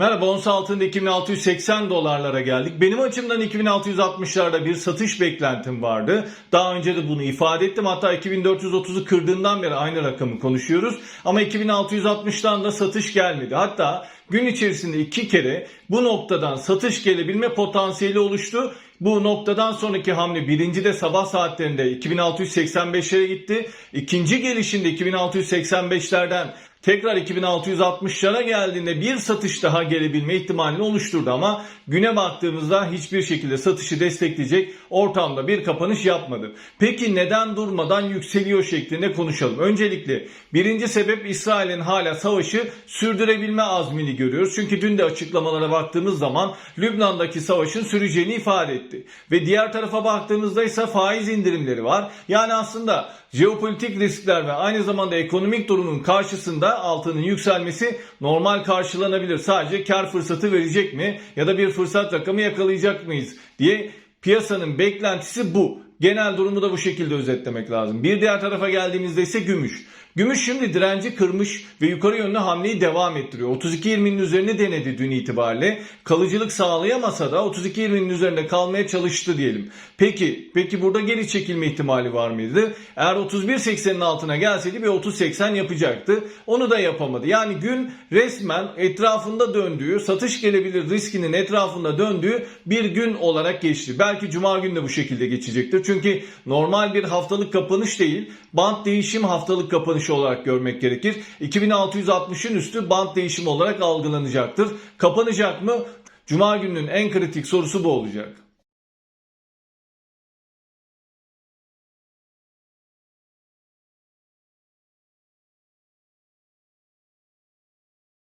Merhaba ons altında 2680 dolarlara geldik. Benim açımdan 2660'larda bir satış beklentim vardı. Daha önce de bunu ifade ettim. Hatta 2430'u kırdığından beri aynı rakamı konuşuyoruz. Ama 2660'dan da satış gelmedi. Hatta gün içerisinde iki kere bu noktadan satış gelebilme potansiyeli oluştu. Bu noktadan sonraki hamle birinci de sabah saatlerinde 2685'lere gitti. İkinci gelişinde 2685'lerden tekrar 2660'lara geldiğinde bir satış daha gelebilme ihtimalini oluşturdu ama güne baktığımızda hiçbir şekilde satışı destekleyecek ortamda bir kapanış yapmadı. Peki neden durmadan yükseliyor şeklinde konuşalım. Öncelikle birinci sebep İsrail'in hala savaşı sürdürebilme azmini görüyoruz. Çünkü dün de açıklamalara baktığımız zaman Lübnan'daki savaşın süreceğini ifade etti. Ve diğer tarafa baktığımızda ise faiz indirimleri var. Yani aslında jeopolitik riskler ve aynı zamanda ekonomik durumun karşısında altının yükselmesi normal karşılanabilir. Sadece kar fırsatı verecek mi ya da bir fırsat rakamı yakalayacak mıyız diye piyasanın beklentisi bu. Genel durumu da bu şekilde özetlemek lazım. Bir diğer tarafa geldiğimizde ise gümüş. Gümüş şimdi direnci kırmış ve yukarı yönlü hamleyi devam ettiriyor. 32.20'nin üzerine denedi dün itibariyle. Kalıcılık sağlayamasa da 32.20'nin üzerinde kalmaya çalıştı diyelim. Peki, peki burada geri çekilme ihtimali var mıydı? Eğer 31.80'in altına gelseydi bir 30.80 yapacaktı. Onu da yapamadı. Yani gün resmen etrafında döndüğü, satış gelebilir riskinin etrafında döndüğü bir gün olarak geçti. Belki cuma günü de bu şekilde geçecektir. Çünkü normal bir haftalık kapanış değil, band değişim haftalık kapanışı olarak görmek gerekir. 2660'ın üstü band değişimi olarak algılanacaktır. Kapanacak mı? Cuma gününün en kritik sorusu bu olacak.